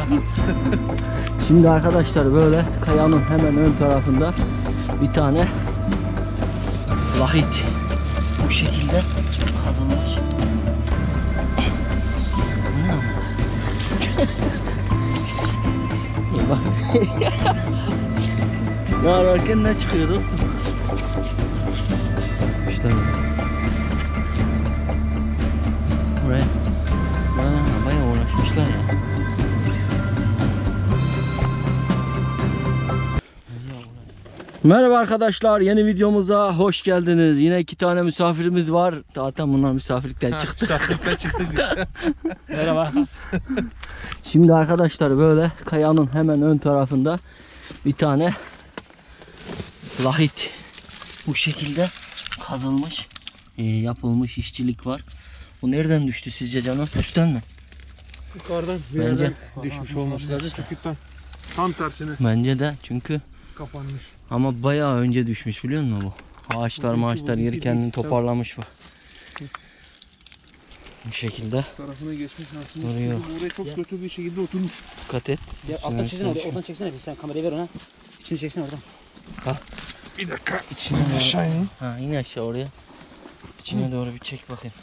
Şimdi arkadaşlar böyle kayanın hemen ön tarafında bir tane lahit bu şekilde kazılmış. Ne ararken ne çıkıyordu? Merhaba arkadaşlar yeni videomuza hoş geldiniz. Yine iki tane misafirimiz var. Zaten bunlar misafirlikten çıktı. Misafirlikten çıktık biz. Merhaba. Şimdi arkadaşlar böyle kayanın hemen ön tarafında bir tane lahit bu şekilde kazılmış e, yapılmış işçilik var. Bu nereden düştü sizce canım? Üstten mi? Yukarıdan bir Bence- yerden düşmüş olması lazım. Çünkü tam, tam tersine Bence de çünkü kapanmış. Ama bayağı önce düşmüş biliyor musun bu? Ağaçlar geri iki, kendini toparlamış bu. Bu şekilde Tarafına geçmiş aslında. Duruyor. Buraya çok kötü bir şekilde oturmuş. dikkat et. Ya alttan çeksene orada, oradan çeksene sen kamerayı ver ona. İçini çeksene oradan. Bir dakika. İçine Aşağı in. ha in aşağı oraya. İçine doğru bir çek bakayım.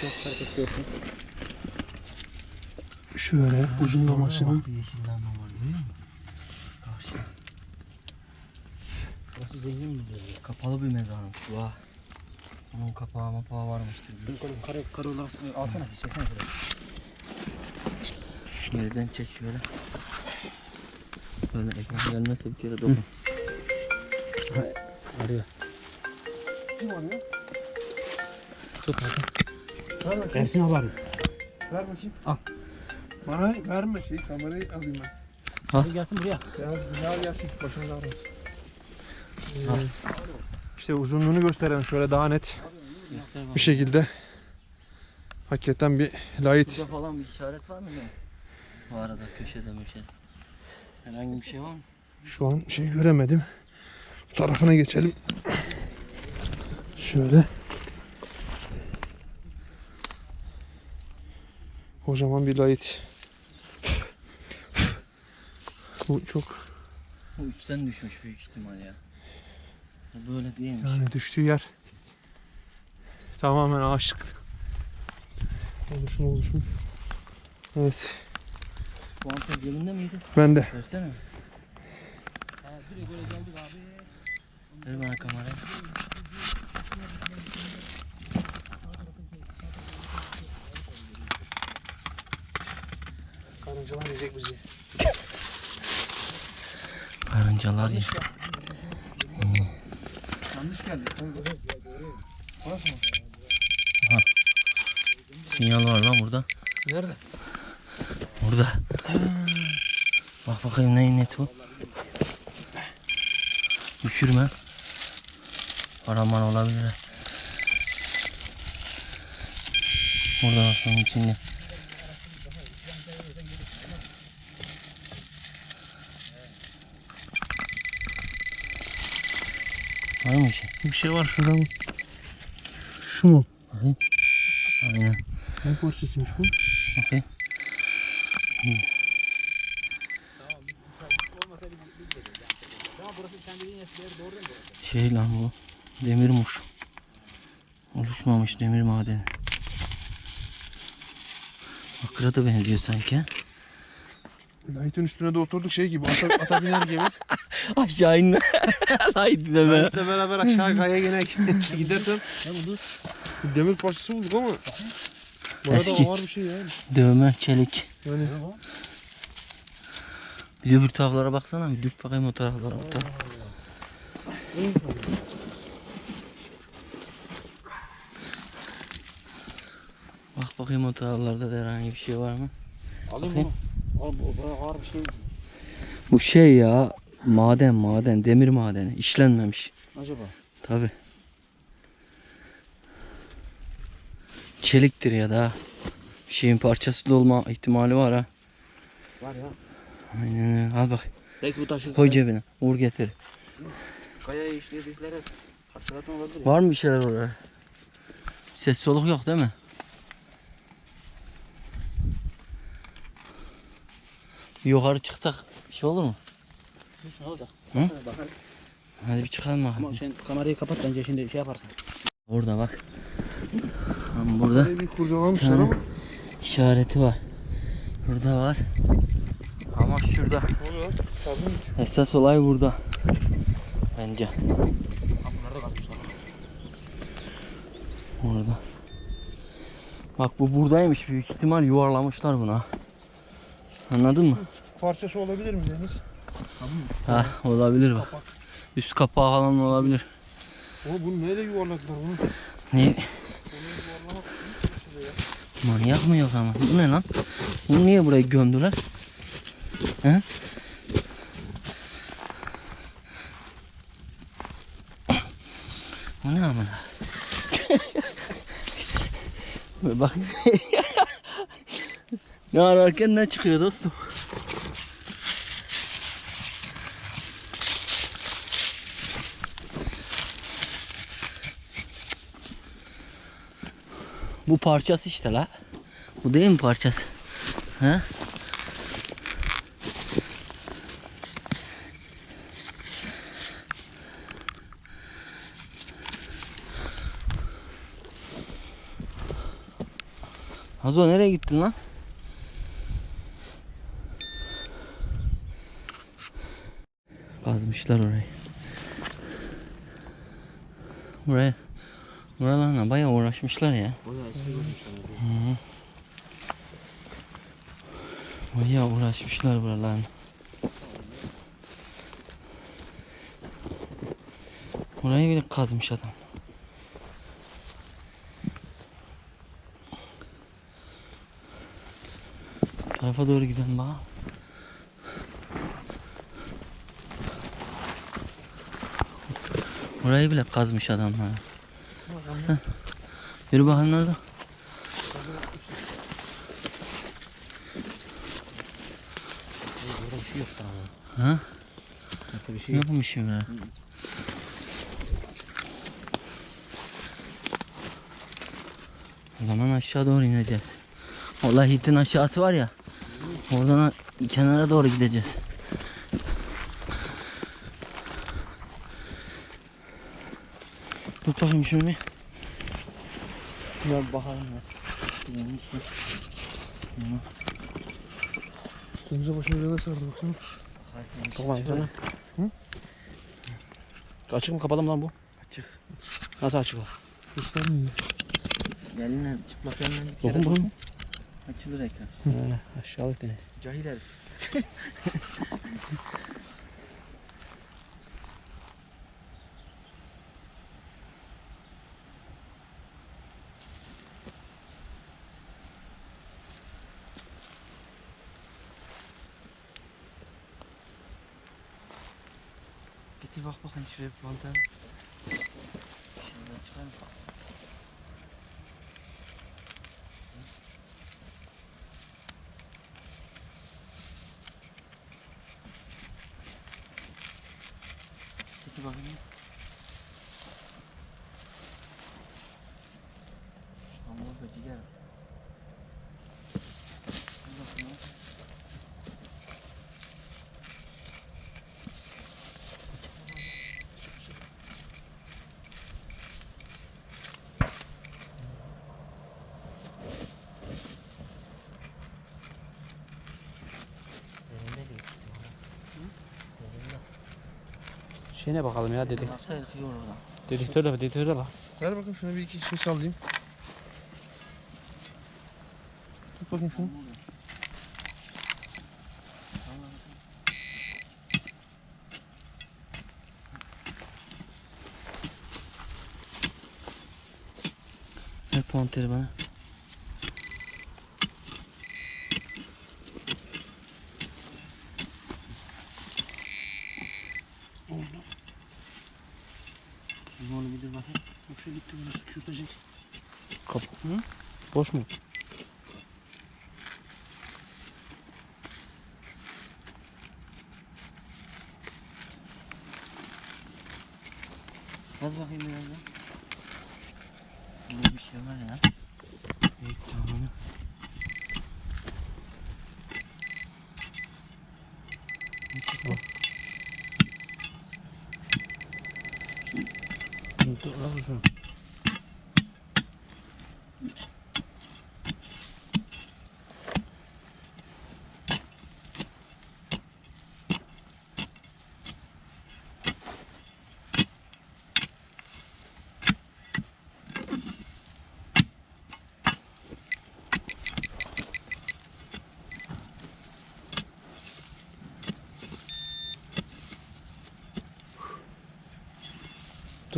Çok hareket görsün. Şöyle uzunlamasının. Yeşillenme var görüyor musun? Karşı. Zengin bir bölge. Kapalı bir mezarmış bu ha. Onun kapağı mapağı varmıştır. Şunu kare, kare, kare olarak e, alsana bir çeksene şuraya. Geriden çek şöyle. Böyle ekran gelmezse bir kere dokun. Arıyor. Kim arıyor? Tut hadi. Ver bakayım. Ersin abi arıyor. Ver bakayım. Al. Bana verme şey kamerayı alayım ben. Hadi gelsin buraya. Ya güzel gelsin. Başımıza ağrımasın. İşte uzunluğunu gösteren şöyle daha net bir şekilde hakikaten bir light Burada falan bir işaret var mı? Bu arada köşede köşede. Herhangi bir şey var mı? Şu an şey göremedim. Bu tarafına geçelim. Şöyle. Kocaman bir light. Bu çok Bu üstten düşmüş büyük ihtimal ya. Böyle değilmiş. yani düştüğü yer tamamen ağaçlık oluşum oluşmuş. Evet. Bu anten elinde miydi? Ben de. Versene. Ha, direkt böyle geldik abi. Ver bana kamerayı. Karıncalar yiyecek bizi. Karıncalar ya. Yanlış geldik. Mı? Sinyal var lan burada. Nerede? Burada. Bak bakayım neyin neti bu. Düşürme. Paraman olabilir. Burada bak bunun içinde. Var mı bir şey? Var şurada mı? Şu mu? Bakayım. Aynen. Ne parçasıymış bu? Bakayım. Şey lan bu. Demirmuş. Oluşmamış demir madeni. Bakıra da benziyor sanki. Light'ın üstüne de oturduk şey gibi ata, ata biner gibi. Aşağı inme. Haydi deme. Light'la beraber aşağı kaya yine gidersem demir parçası bulduk ama bu arada Eski. ağır bir şey yani. Dövme, çelik. Yani Bir de öbür taraflara baksana. Bir dürt bakayım o taraflara. O taraf. Bak bakayım o taraflarda da herhangi bir şey var mı? Alayım bunu. Oğlum o bayağı ağır bir şey. Bu şey ya maden maden demir madeni işlenmemiş. Acaba? Tabi. Çeliktir ya da şeyin parçası da olma ihtimali var ha. Var ya. Aynen öyle. Al bak Belki bu taşı koy cebine. Uğur getir. kayaya işledikleri parçalatma olabilir. Var mı bir şeyler oraya? Ses soluk yok değil mi? Yukarı çıksak bir şey olur mu? Ne olacak? Hı? Bakarız. Hadi bir çıkalım Ama bakalım. sen kamerayı kapat bence şimdi şey yaparsın. Burada bak. Tam burada Burayı bir kurcalamışlar tane ama. işareti var. Burada var. Ama şurada. Esas olay burada. Bence. Orada. Bak bu buradaymış büyük ihtimal yuvarlamışlar buna. Anladın mı? Parçası olabilir mi Deniz? Ha olabilir bak. Kapak. Üst kapağı falan olabilir. Oğlum bunu neyle yuvarladılar bunu? Ne? Manyak mı yok ama? Bu ne lan? Bunu niye buraya gömdüler? He? Bu ne amına? Bak. ne ararken ne çıkıyor dostum? Bu parçası işte la. Bu değil mi parçası? He? Hazo nereye gittin lan? Kazmışlar orayı. Buraya Buralarla bayağı uğraşmışlar ya. Bayağı eski görmüşler. Bayağı uğraşmışlar buralarla. Burayı bile kazmış adam. Bu tarafa doğru gidelim bak. Burayı bile kazmış adamlar. Sen yürü bakalım nerede? Burada bir şey. Ha? Bir şey yok. Yokmuş ya. O zaman aşağı doğru ineceğiz. O lahitin aşağısı var ya. Oradan kenara doğru gideceğiz. Tut bakayım şunu. Ya bakalım ya. Üstümüze başımıza da sardı baksana. Kapat sana. Hı? Açık mı kapalı mı lan bu? Açık. Nasıl açık o? Göstermiyor. Eline çıplak eline. Dokun bunu. Açılır ekran. Aşağılık deniz. Cahil herif. Getir bak bakayım şuraya bir mantar. Şuradan çıkalım. Getir bakayım. Allah böcek gel. Dur bakayım. Şeyine bakalım ya dedik. Nasıl yıkıyor oradan? Dedektörle dedektörle bak. Ver bakayım şuna bir iki şey sallayayım. Tut bakayım şunu. Ver ponteri bana. Şimdi onu bir dur bakayım. Boşa gitti burası çürütecek. Kapı. Hı? Boş mu? Hadi bakayım biraz da. Burada bir şey var ya. Büyük tavanı.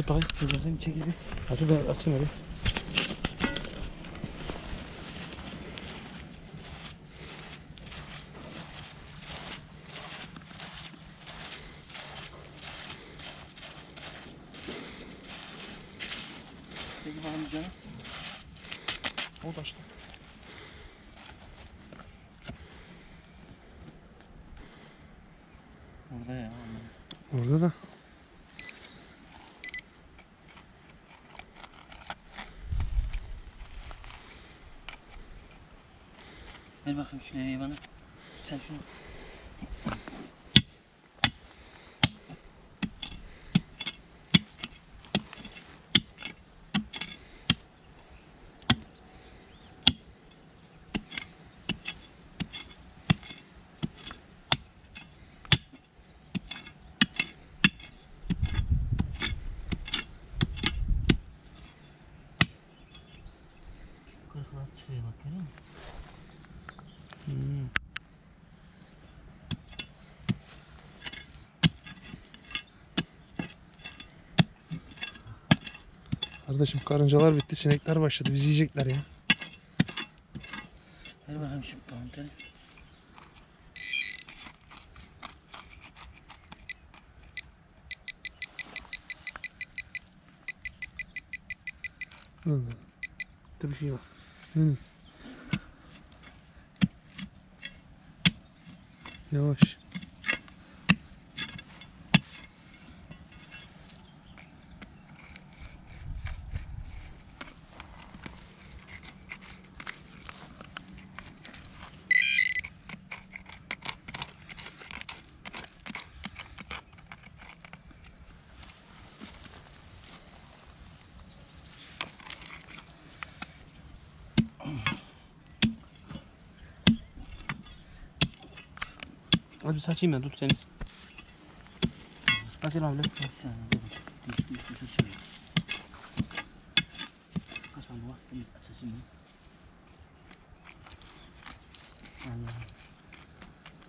Tut bakayım. Dur bakayım çekil bir. Ha, dur ben atayım öyle. Çekil bakalım canım. O taştı. Orada ya. Orada da. Ver bakayım şu levyeyi bana. Sen şunu. Kırıklar çıkıyor bak görüyor musun? Hmm. Kardeşim karıncalar bitti, sinekler başladı. Bizi yiyecekler ya. Ver bakayım şu pantolonu. Hı. Bir şey var. Hı. Yavaş. Hadi saçayım ben tut seni. Saniye dur. Düştü üstü saçıyor. Kaç tane var? Bir saçayım ya. Allah.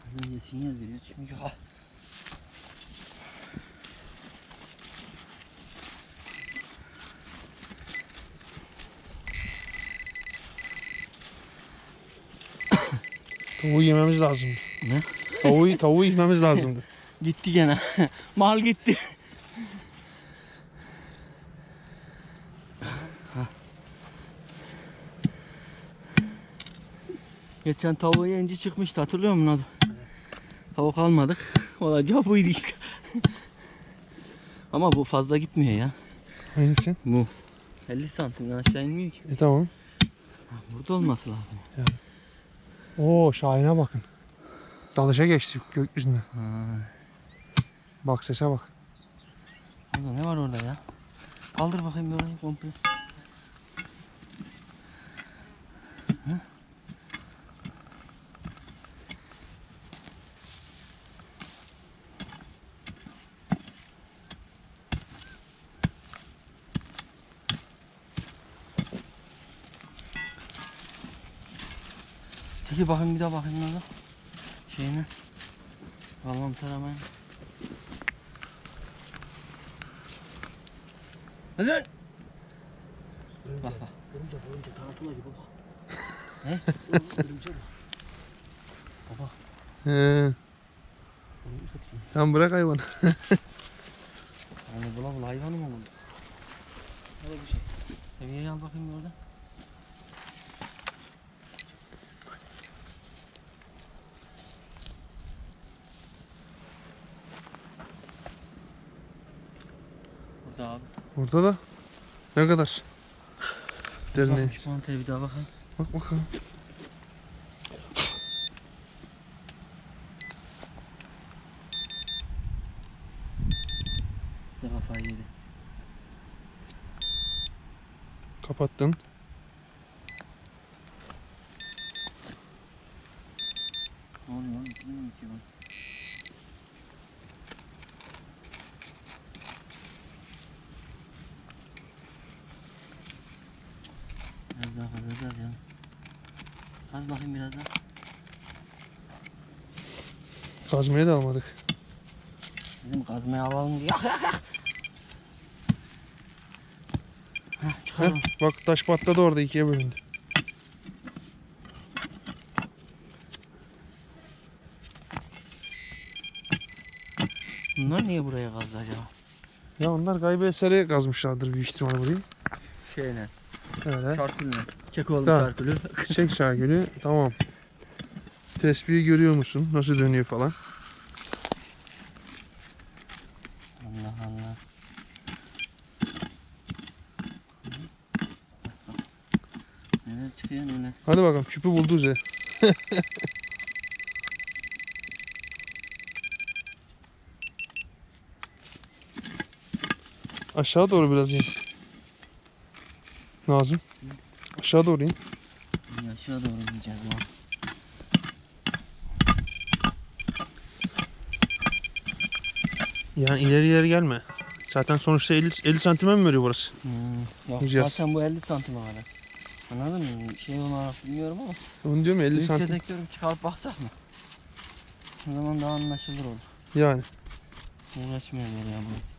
Az önce sinyal veriyor. Şimdi ha. Tavuğu yememiz lazımdı. Ne? Tavuğu, tavuğu yememiz lazımdı. Gitti gene. Mal gitti. Geçen tavuğu yence çıkmıştı hatırlıyor musun adı? Tavuk almadık. Olacağı buydu işte. Ama bu fazla gitmiyor ya. Hangisi? Bu. 50 santimden aşağı inmiyor ki. E tamam. Burada olması lazım. Oo Şahin'e bakın. Dalışa geçti gökyüzünde. Ha. Bak sese bak. Orada ne var orada ya? Kaldır bakayım bir orayı komple. Hı? Çekil bakayım bir daha bakayım orada. Şeyine. Vallahi taramayın. Hadi lan. Bak bak. Örümcek, örümcek, tarantula gibi bak. Ne? Örümcek bak. Baba, He. Sen bırak hayvanı. Yani bula bula hayvanı mı buldu? Öyle bir şey. Seviyeyi al bakayım orada. Burada da ne kadar? Derine. Bak bir daha bakalım. Bak bakalım. Bir de kafayı yedi. Kapattın. Ne oluyor oğlum? Ne mi ki bu? Biraz daha fazla biraz ya. Az bakayım biraz daha. Kazmaya da almadık. Bizim kazmayı alalım diye. Çıkaralım. Bak taş patladı orada ikiye bölündü. Bunlar niye buraya kazdı acaba? Ya onlar gaybe eseri kazmışlardır büyük ihtimal burayı. Şeyle. Öyle. Şarkülü. Kekoğlu Tamam. şarkülü. Çek şarkülü. Tamam. Tespihi görüyor musun? Nasıl dönüyor falan. Allah Allah. Neler çıkıyor neler. Hadi bakalım küpü buldu Ze. Aşağı doğru biraz in. Nazım. Aşağı doğru in. Aşağı doğru gideceğiz ya. Yani ileri ileri gelme. Zaten sonuçta 50, 50 santime mi veriyor burası? Hmm. Yok zaten bu 50 santim kadar. Anladın mı? Şey olarak bilmiyorum ama. Onu diyorum ya 50 Büyük santim. dedektörü çıkarıp baksak mı? O zaman daha anlaşılır olur. Yani. Uğraşmıyor ya bu.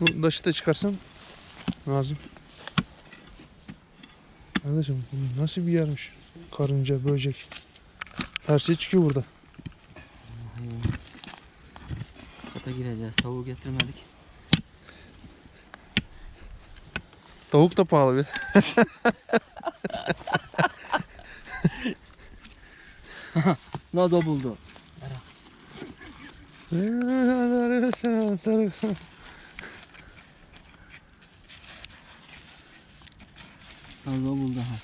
Bu taşı da çıkarsam Nazım. Kardeşim bu nasıl bir yermiş? Karınca, böcek. Her şey çıkıyor burada. Kata gireceğiz. Tavuğu getirmedik. Tavuk da pahalı bir. Nado buldu. Nado buldu ha.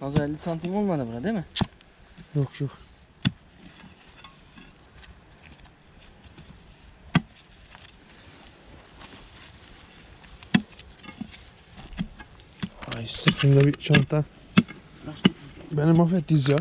Nado 50 santim olmadı bura değil mi? yok yok. Ay sırtımda bir çanta. Beni mahvettiniz ya.